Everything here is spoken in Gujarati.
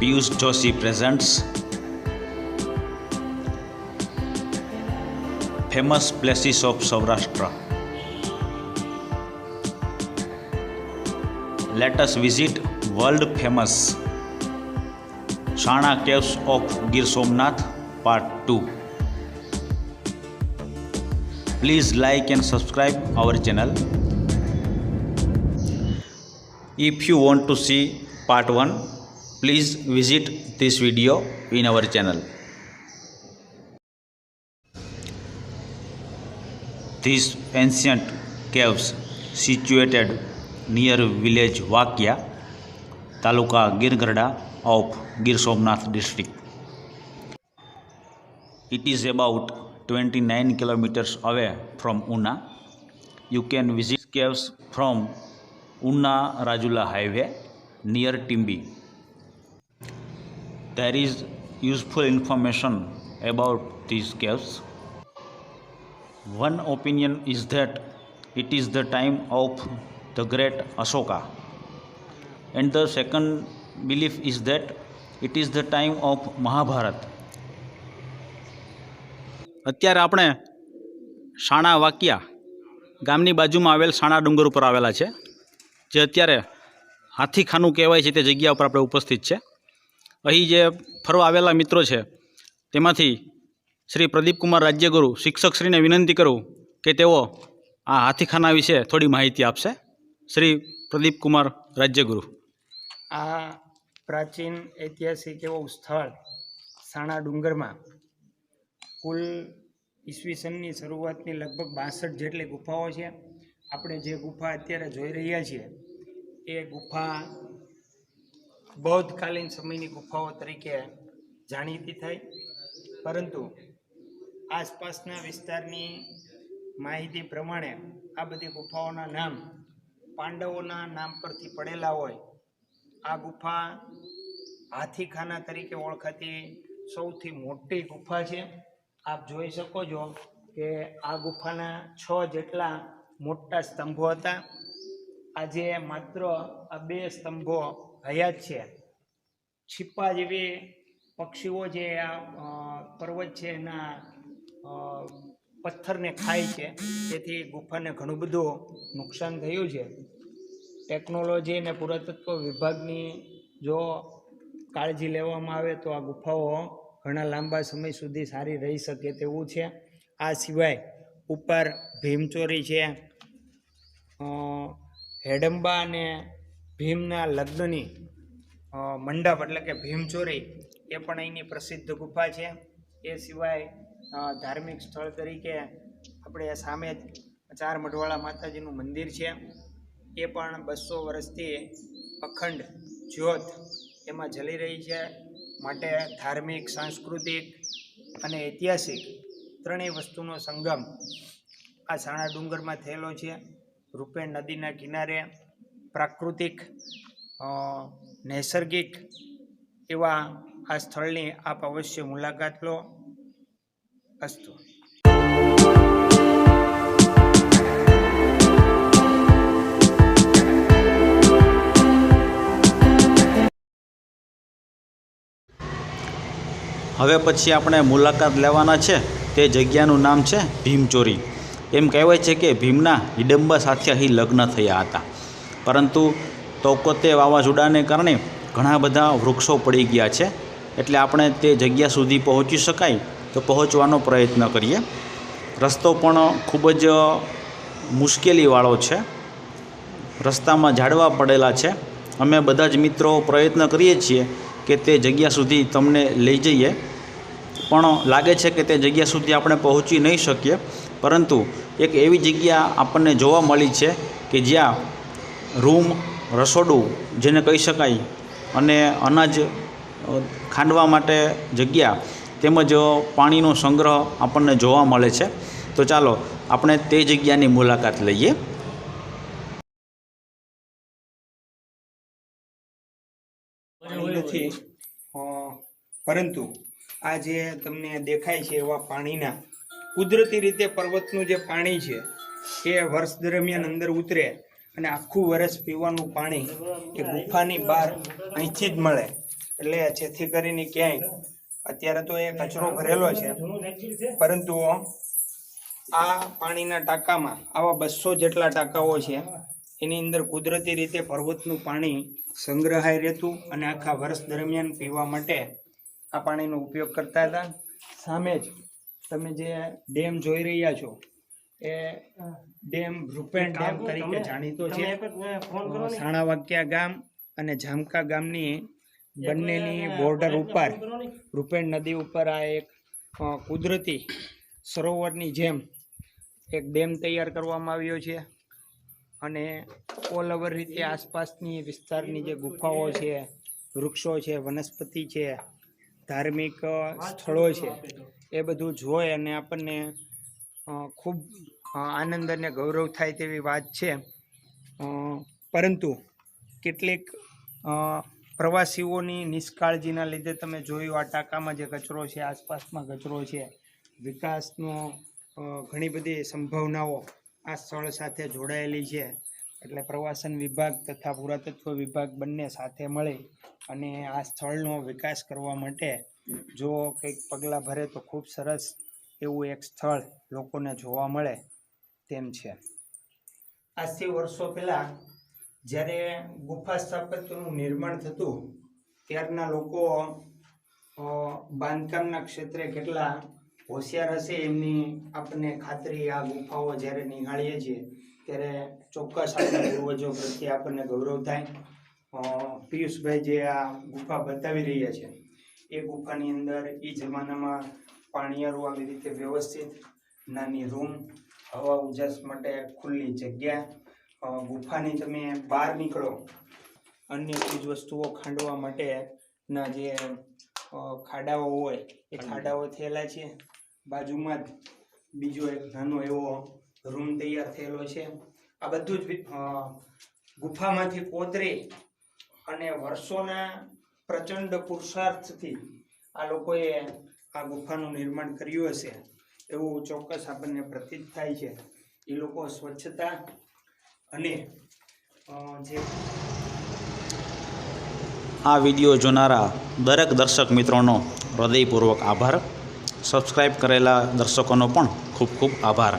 Piyush Joshi presents Famous Places of Saurashtra. Let us visit world-famous Shana Caves of Gir Somnath Part 2. Please like and subscribe our channel. If you want to see Part 1, Please visit this video in our channel. These ancient caves situated near village Vakya, Taluka Girgarda of Gir Somnath district. It is about 29 kilometers away from Una. You can visit caves from Una Rajula Highway near Timbi. there is useful information about these caves. One opinion is that it is the time of the great Ashoka, and the second belief is that it is the time of Mahabharat. અત્યારે આપણે શાણા વાક્યા ગામની બાજુમાં આવેલ શાણા ડુંગર ઉપર આવેલા છે જે અત્યારે હાથીખાનું કહેવાય છે તે જગ્યા ઉપર આપણે ઉપસ્થિત છે અહીં જે ફરવા આવેલા મિત્રો છે તેમાંથી શ્રી પ્રદીપકુમાર રાજ્યગુરુ શિક્ષકશ્રીને વિનંતી કરું કે તેઓ આ હાથીખાના વિશે થોડી માહિતી આપશે શ્રી પ્રદીપકુમાર રાજ્યગુરુ આ પ્રાચીન ઐતિહાસિક એવું સ્થળ સાણા ડુંગરમાં કુલ ઈસવીસનની શરૂઆતની લગભગ બાસઠ જેટલી ગુફાઓ છે આપણે જે ગુફા અત્યારે જોઈ રહ્યા છીએ એ ગુફા બૌદ્ધકાલીન સમયની ગુફાઓ તરીકે જાણીતી થઈ પરંતુ આસપાસના વિસ્તારની માહિતી પ્રમાણે આ બધી ગુફાઓના નામ પાંડવોના નામ પરથી પડેલા હોય આ ગુફા હાથીખાના તરીકે ઓળખાતી સૌથી મોટી ગુફા છે આપ જોઈ શકો છો કે આ ગુફાના છ જેટલા મોટા સ્તંભો હતા આજે માત્ર આ બે સ્તંભો હયાત છે છિપ્પા જેવી પક્ષીઓ જે આ પર્વત છે એના પથ્થરને ખાય છે તેથી ગુફાને ઘણું બધું નુકસાન થયું છે ટેકનોલોજી અને પુરાતત્વ વિભાગની જો કાળજી લેવામાં આવે તો આ ગુફાઓ ઘણા લાંબા સમય સુધી સારી રહી શકે તેવું છે આ સિવાય ઉપર ભીમચોરી છે હેડમ્બા અને ભીમના લગ્નની મંડપ એટલે કે ભીમચોરી એ પણ અહીંની પ્રસિદ્ધ ગુફા છે એ સિવાય ધાર્મિક સ્થળ તરીકે આપણે સામે ચાર મઢવાળા માતાજીનું મંદિર છે એ પણ બસો વર્ષથી અખંડ જ્યોત એમાં જલી રહી છે માટે ધાર્મિક સાંસ્કૃતિક અને ઐતિહાસિક ત્રણેય વસ્તુનો સંગમ આ સાણા ડુંગરમાં થયેલો છે રૂપેણ નદીના કિનારે પ્રાકૃતિક નૈસર્ગિક એવા આ સ્થળની આપ અવશ્ય મુલાકાત લો અસ્તુ હવે પછી આપણે મુલાકાત લેવાના છે તે જગ્યાનું નામ છે ભીમચોરી એમ કહેવાય છે કે ભીમના હિડમ્બા સાથે અહીં લગ્ન થયા હતા પરંતુ તૌકતે વાવાઝોડાને કારણે ઘણા બધા વૃક્ષો પડી ગયા છે એટલે આપણે તે જગ્યા સુધી પહોંચી શકાય તો પહોંચવાનો પ્રયત્ન કરીએ રસ્તો પણ ખૂબ જ મુશ્કેલીવાળો છે રસ્તામાં ઝાડવા પડેલા છે અમે બધા જ મિત્રો પ્રયત્ન કરીએ છીએ કે તે જગ્યા સુધી તમને લઈ જઈએ પણ લાગે છે કે તે જગ્યા સુધી આપણે પહોંચી નહીં શકીએ પરંતુ એક એવી જગ્યા આપણને જોવા મળી છે કે જ્યાં રૂમ રસોડું જેને કહી શકાય અને અનાજ ખાંડવા માટે જગ્યા તેમજ પાણીનો સંગ્રહ આપણને જોવા મળે છે તો ચાલો આપણે તે જગ્યાની મુલાકાત લઈએ નથી પરંતુ આ જે તમને દેખાય છે એવા પાણીના કુદરતી રીતે પર્વતનું જે પાણી છે એ વર્ષ દરમિયાન અંદર ઉતરે અને આખું વર્ષ પીવાનું પાણી એ ગુફાની બહાર અહીંથી જ મળે એટલે જેથી કરીને ક્યાંય અત્યારે તો એ કચરો ભરેલો છે પરંતુ આ પાણીના ટાંકામાં આવા બસો જેટલા ટાંકાઓ છે એની અંદર કુદરતી રીતે પર્વતનું પાણી સંગ્રહાય રહેતું અને આખા વર્ષ દરમિયાન પીવા માટે આ પાણીનો ઉપયોગ કરતા હતા સામે જ તમે જે ડેમ જોઈ રહ્યા છો એ ડેમ રૂપેણ ડેમ તરીકે જાણીતો છે સાણાવાક્યા ગામ અને જામકા ગામની બંનેની બોર્ડર ઉપર રૂપેણ નદી ઉપર આ એક કુદરતી સરોવરની જેમ એક ડેમ તૈયાર કરવામાં આવ્યો છે અને ઓલ ઓવર રીતે આસપાસની વિસ્તારની જે ગુફાઓ છે વૃક્ષો છે વનસ્પતિ છે ધાર્મિક સ્થળો છે એ બધું જોઈ અને આપણને ખૂબ આનંદ અને ગૌરવ થાય તેવી વાત છે પરંતુ કેટલીક પ્રવાસીઓની નિષ્કાળજીના લીધે તમે જોયું આ ટાંકામાં જે કચરો છે આસપાસમાં કચરો છે વિકાસનો ઘણી બધી સંભાવનાઓ આ સ્થળ સાથે જોડાયેલી છે એટલે પ્રવાસન વિભાગ તથા પુરાતત્વ વિભાગ બંને સાથે મળી અને આ સ્થળનો વિકાસ કરવા માટે જો કંઈક પગલાં ભરે તો ખૂબ સરસ એવું એક સ્થળ લોકોને જોવા મળે તેમ છે આજથી વર્ષો પહેલાં જ્યારે ગુફા સ્થાપત્યનું નિર્માણ થતું ત્યારના લોકો બાંધકામના ક્ષેત્રે કેટલા હોશિયાર હશે એમની આપણને ખાતરી આ ગુફાઓ જ્યારે નિહાળીએ છીએ ત્યારે ચોક્કસ આપણા પૂર્વજો પ્રત્યે આપણને ગૌરવ થાય પિયુષભાઈ જે આ ગુફા બતાવી રહ્યા છે એ ગુફાની અંદર એ જમાનામાં પાણિયારું આવી રીતે વ્યવસ્થિત નાની રૂમ હવા ઉજાસ માટે ખુલ્લી જગ્યા ગુફાની તમે બહાર નીકળો અન્ય ચીજ વસ્તુઓ ખાંડવા માટેના જે ખાડાઓ હોય એ ખાડાઓ થયેલા છે બાજુમાં જ બીજો એક નાનો એવો રૂમ તૈયાર થયેલો છે આ બધું જ ગુફામાંથી કોતરી અને વર્ષોના પ્રચંડ પુરુષાર્થથી આ લોકોએ આ ગુફાનું નિર્માણ કર્યું હશે એવું ચોક્કસ આપણને પ્રતીત થાય છે એ લોકો સ્વચ્છતા અને જે આ વિડીયો જોનારા દરેક દર્શક મિત્રોનો હૃદયપૂર્વક આભાર સબસ્ક્રાઈબ કરેલા દર્શકોનો પણ ખૂબ ખૂબ આભાર